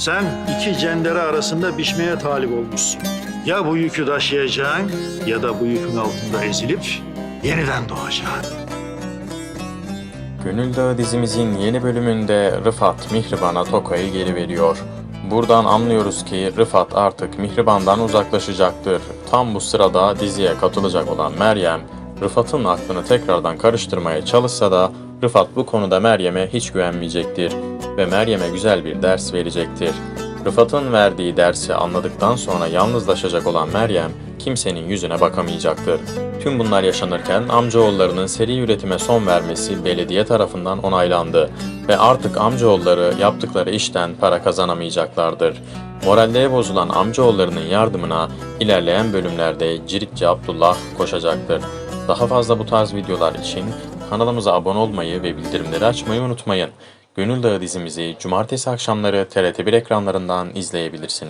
Sen iki cendere arasında biçmeye talip olmuşsun. Ya bu yükü taşıyacaksın ya da bu yükün altında ezilip yeniden doğacaksın. Gönül Dağı dizimizin yeni bölümünde Rıfat Mihriban'a Toka'yı geri veriyor. Buradan anlıyoruz ki Rıfat artık Mihriban'dan uzaklaşacaktır. Tam bu sırada diziye katılacak olan Meryem, Rıfat'ın aklını tekrardan karıştırmaya çalışsa da Rıfat bu konuda Meryem'e hiç güvenmeyecektir ve Meryem'e güzel bir ders verecektir. Rıfat'ın verdiği dersi anladıktan sonra yalnızlaşacak olan Meryem kimsenin yüzüne bakamayacaktır. Tüm bunlar yaşanırken amcaoğullarının seri üretime son vermesi belediye tarafından onaylandı ve artık amcaoğulları yaptıkları işten para kazanamayacaklardır. Moralleri bozulan amcaoğullarının yardımına ilerleyen bölümlerde Cirikçi Abdullah koşacaktır. Daha fazla bu tarz videolar için kanalımıza abone olmayı ve bildirimleri açmayı unutmayın. Gönül Dağı dizimizi cumartesi akşamları TRT1 ekranlarından izleyebilirsiniz.